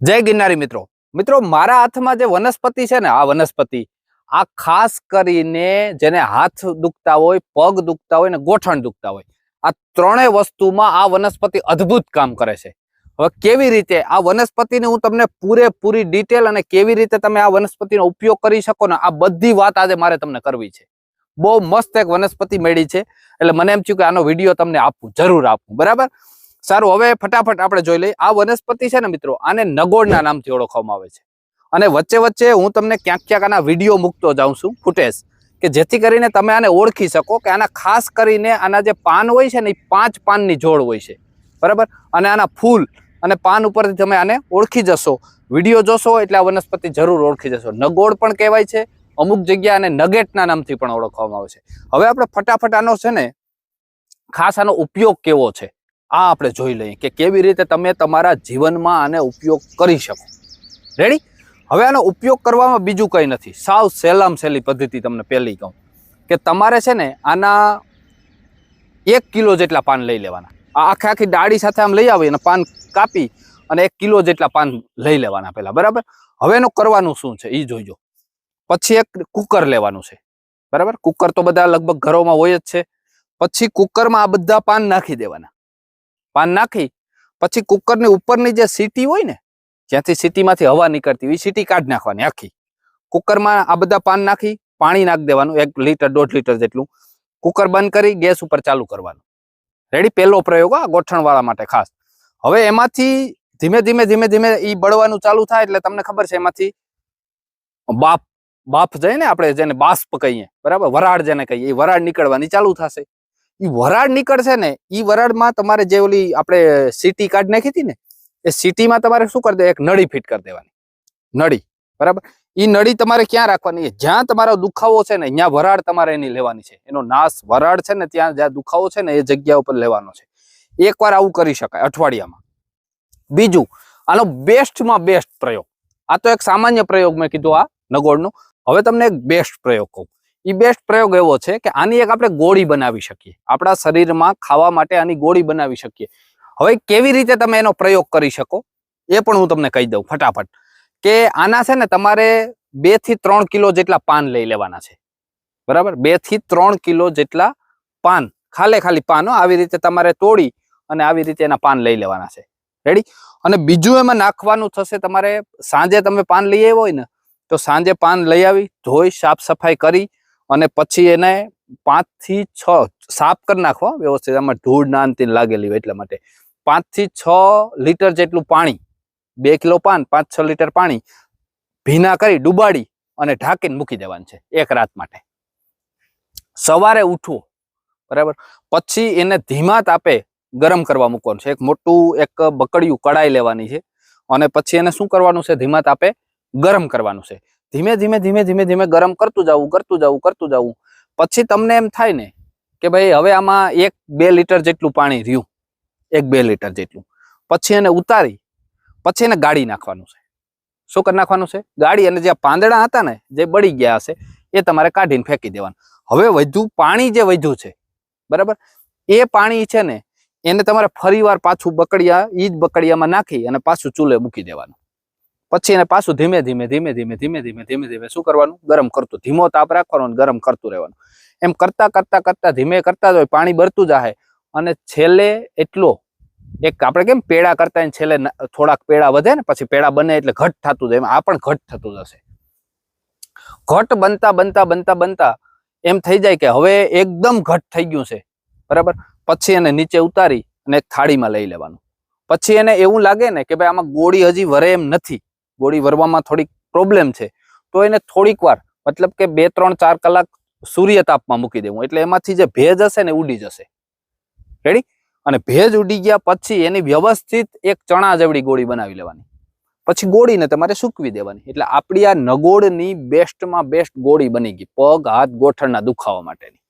જય ગિરનારી મિત્રો. મિત્રો, મારા હાથમાં જે વનસ્પતિ છે ને, આ વનસ્પતિ, આ ખાસ કરીને જેને હાથ દુખતા હોય, પગ દુખતા હોય ને ગોઠણ દુખતા હોય, આ ત્રણેય વસ્તુમાં આ વનસ્પતિ અદ્ભુત કામ કરે છે. હવે કેવી રીતે આ વનસ્પતિને હું તમને પૂરેપૂરી ડિટેલ અને કેવી રીતે તમે આ વનસ્પતિનો ઉપયોગ કરી શકો ને, આ બધી વાત આજે મારે તમને કરવી છે. બહુ મસ્ત એક વનસ્પતિ મળી છે. એટલે મને એમ થયું કે આનો વીડિયો તમને આપવું જરૂર આપવું બરાબર? સારું, હવે ફટાફટ આપણે જોઈ લઈએ. આ વનસ્પતિ છે ને મિત્રો, આને નગોડના નામથી ઓળખવામાં આવે છે. અને વચ્ચે વચ્ચે હું તમને ક્યાંક ક્યાંક આના વીડિયો મૂકતો જાઉં છું, ફૂટેજ, કે જેથી કરીને તમે આને ઓળખી શકો કે આના ખાસ કરીને આના જે પાન હોય છે ને, એ પાંચ પાનની જોડ હોય છે. બરાબર? અને આના ફૂલ અને પાન ઉપરથી તમે આને ઓળખી જશો. વીડિયો જોશો એટલે આ વનસ્પતિ જરૂર ઓળખી જશો. નગોળ પણ કહેવાય છે. અમુક જગ્યા અને નગેટના નામથી પણ ઓળખવામાં આવે છે. હવે આપણે ફટાફટ આનો છે ને, ખાસ આનો ઉપયોગ કેવો છે? આ આપણે જોઈ લઈએ કે કેવી રીતે તમે તમારા જીવનમાં આને ઉપયોગ કરી શકો. રેડી હવે આનો ઉપયોગ કરવામાં બીજું કંઈ નથી. સાવ સહેલામ સહેલી પદ્ધતિ તમને પહેલી કહું. કે તમારે છે ને આના એક કિલો જેટલા પાન લઈ લેવાના. આ આખે આખી ડાળી સાથે આમ લઈ આવી અને પાન કાપી અને એક કિલો જેટલા પાન લઈ લેવાના પહેલા. બરાબર? હવે એનું કરવાનું શું છે? એ જોઈજો. પછી એક કુકર લેવાનું છે. બરાબર? કુકર તો બધા લગભગ ઘરોમાં હોય જ છે. પછી કુકરમાં આ બધા પાન નાખી દેવાના. પાન નાખી, પછી કુકરની ઉપરની જે સીટી હોય ને જ્યાંથી સીટીમાંથી હવા નીકળતી હોય એ સીટી કાઢી નાખવાની આખી. કુકરમાં આ બધા પાન નાખી, પાણી નાખી દેવાનું, એક લીટર, દોઢ લીટર જેટલું. કુકર બંધ કરી, ગેસ ઉપર ચાલુ કરવાનું. રેડી પહેલો પ્રયોગ આ ગોઠણવાળા માટે ખાસ. હવે એમાંથી ધીમે ધીમે ધીમે ધીમે એ બળવાનું ચાલુ થાય, એટલે તમને ખબર છે, એમાંથી બાફ બાફ જઈને આપણે જેને બાષ્પ કહીએ, બરાબર? વરાળ જેને કહીએ એ વરાળ નીકળવાની ચાલુ થશે. એ વરાળ નીકળશે ને એ વરાળમાં તમારે જે ઓલી આપણે સીટી કાઢી નાખી હતી ને, એ સીટીમાં તમારે શું કરી દે એક નળી ફિટ કરી દેવાની. નળી, બરાબર? એ નળી તમારે ક્યાં રાખવાની? જ્યાં તમારો દુખાવો છે ને ત્યાં વરાળ તમારે એની લેવાની છે. એનો નાશ વરાળ છે ને, ત્યાં જ્યાં દુખાવો છે ને, એ જગ્યા ઉપર લેવાનો છે. એકવાર આવું કરી શકાય, અઠવાડિયામાં. બીજું, આનો બેસ્ટમાં બેસ્ટ પ્રયોગ. આ તો એક સામાન્ય પ્રયોગ મેં કીધું આ નગોળનો. હવે તમને એક બેસ્ટ પ્રયોગ કહું. એ બેસ્ટ પ્રયોગ એવો છે કે આની એક આપણે ગોળી બનાવી શકીએ. આપણા શરીરમાં ખાવા માટે આની ગોળી બનાવી શકીએ. હવે કેવી રીતે તમે એનો પ્રયોગ કરી શકો? એ પણ હું તમને કહી દઉં ફટાફટ. કે આના છે ને તમારે બેથી ત્રણ કિલો જેટલા પાન લઈ લેવાના છે. બરાબર? બેથી ત્રણ કિલો જેટલા પાન. ખાલે ખાલી પાનો આવી રીતે તમારે તોડી અને આવી રીતે એના પાન લઈ લેવાના છે. રેડી અને બીજું એમાં નાખવાનું થશે તમારે સાંજે તમે પાન લઈ આવ્યો હોય ને, તો સાંજે પાન લઈ આવી, ધોઈ, સાફ સફાઈ કરી અને પછી એને પાંચથી છ સાફ કરી નાખવા વ્યવસ્થિત. આમાં ધૂળ ના લાગેલી હોય એટલા માટે. પાંચથી છ લીટર જેટલું પાણી, બે કિલો પાન પાંચ છ લીટર પાણી ભીના કરી ડુબાડી અને ઢાંકીને મૂકી દેવાનું છે, એક રાત માટે. સવારે ઉઠવું, બરાબર? પછી એને ધીમા તાપે ગરમ કરવા મૂકવાનું છે. એક મોટું, એક બકડિયું કડાઈ લેવાની છે અને પછી એને શું કરવાનું છે? ધીમા તાપે ગરમ કરવાનું છે. ધીમે ધીમે ધીમે ધીમે ધીમે ગરમ કરતું જવું કરતું જવું કરતું જવું. પછી તમને એમ થાય ને કે ભાઈ હવે આમાં એક બે લીટર જેટલું પાણી રહ્યું. એક બે લીટર જેટલું. પછી એને ઉતારી, પછી એને ગાળી નાખવાનું છે. શું કરી નાખવાનું છે? ગાળી અને જે પાંદડા હતા ને, જે બળી ગયા હશે, એ તમારે કાઢીને ફેંકી દેવાનું. હવે વધુ પાણી જે વધ્યું છે, બરાબર? એ પાણી છે ને, એને તમારે ફરીવાર પાછું બકડિયા એ જ બકડિયામાં નાખી અને પાછું ચૂલે મૂકી દેવાનું. પછી એને પાછું ધીમે ધીમે ધીમે ધીમે ધીમે ધીમે ધીમે ધીમે શું કરવાનું? ગરમ કરતું. ધીમો તાપ રાખવાનો ગરમ કરતું રહેવાનું. એમ કરતા કરતા કરતા, ધીમે કરતા જ હોય, પાણી બરતું જાય અને છેલ્લે એટલો, એક આપણે કેમ પેડા કરતા છેલ્લે થોડાક પેડા વધે ને પછી પેડા બને એટલે ઘટ થતું જાય. આ પણ ઘટ થતું જશે. ઘટ બનતા બનતા બનતા બનતા એમ થઈ જાય કે હવે એકદમ ઘટ થઈ ગયું છે. બરાબર? પછી એને નીચે ઉતારી અને થાળીમાં લઈ લેવાનું. પછી એને એવું લાગે ને કે ભાઈ આમાં ગોળી હજી વરે એમ નથી. ગોળી વરવામાં થોડીક પ્રોબ્લેમ છે. તો એને થોડીક વાર, મતલબ કે બે, ત્રણ, ચાર કલાક સૂર્ય તાપમાં મૂકી દેવું. એટલે એમાંથી જે ભેજ હશે ને ઉડી જશે. રેડી અને ભેજ ઉડી ગયા પછી એની વ્યવસ્થિત એક ચણા જેવડી ગોળી બનાવી લેવાની. પછી ગોળીને તમારે સૂકવી દેવાની. એટલે આપણી આ નગોળની બેસ્ટમાં બેસ્ટ ગોળી બની ગઈ. પગ, હાથ, ગોઠણના દુખાવા માટેની.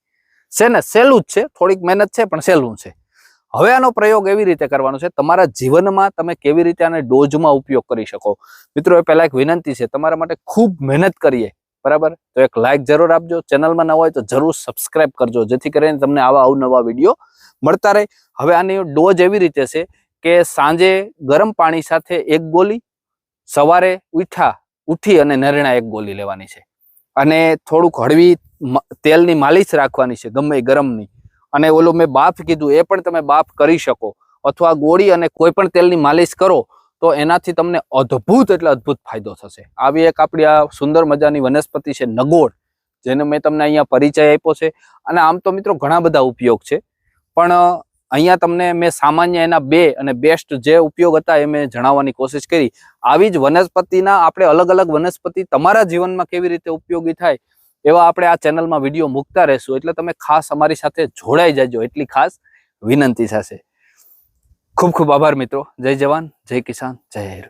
છે ને, સહેલું જ છે. થોડીક મહેનત છે, પણ સહેલું છે. હવે આનો પ્રયોગ એવી રીતે કરવાનો છે, તમારા જીવનમાં તમે કેવી રીતે આને ડોઝમાં ઉપયોગ કરી શકો? મિત્રો, એ પહેલા એક વિનંતી છે, તમારા માટે ખૂબ મહેનત કરીએ, બરાબર? તો એક લાઇક જરૂર આપજો, ચેનલમાં ન હોય તો જરૂર સબસ્ક્રાઇબ કરજો, જેથી કરીને તમને આવા અવનવા વીડિયો મળતા રહે. હવે આની ડોઝ એવી રીતે છે કે સાંજે ગરમ પાણી સાથે એક ગોલી, સવારે ઉઠા ઉઠી અને નરણા એક ગોલી લેવાની છે. અને થોડુંક હળવી તેલની માલિશ રાખવાની છે, ગમે ગરમની. અને ઓલું મેં બાફ કીધું, એ પણ તમે બાફ કરી શકો. અથવા ગોળી અને કોઈ પણ તેલની માલિશ કરો, તો એનાથી તમને અદ્ભુત એટલે અદ્ભુત ફાયદો થશે. આવી એક આપણી આ સુંદર મજાની વનસ્પતિ છે નગોળ, જેનો મેં તમને અહીંયા પરિચય આપ્યો છે. અને આમ તો મિત્રો ઘણા બધા ઉપયોગ છે. પણ અહીંયા તમને મેં સામાન્ય એના બે અને બેસ્ટ જે ઉપયોગ હતા એ મેં જણાવવાની કોશિશ કરી. આવી જ વનસ્પતિના આપણે અલગ અલગ વનસ્પતિ તમારા જીવનમાં કેવી રીતે ઉપયોગી થાય એવા આપણે આ ચેનલમાં વીડિયો મૂકતા રહેશું. એટલે તમે ખાસ અમારી સાથે જોડાઈ જજો. એટલી ખાસ વિનંતી થશે. ખૂબ ખૂબ આભાર મિત્રો. જય જવાન, જય કિસાન, જય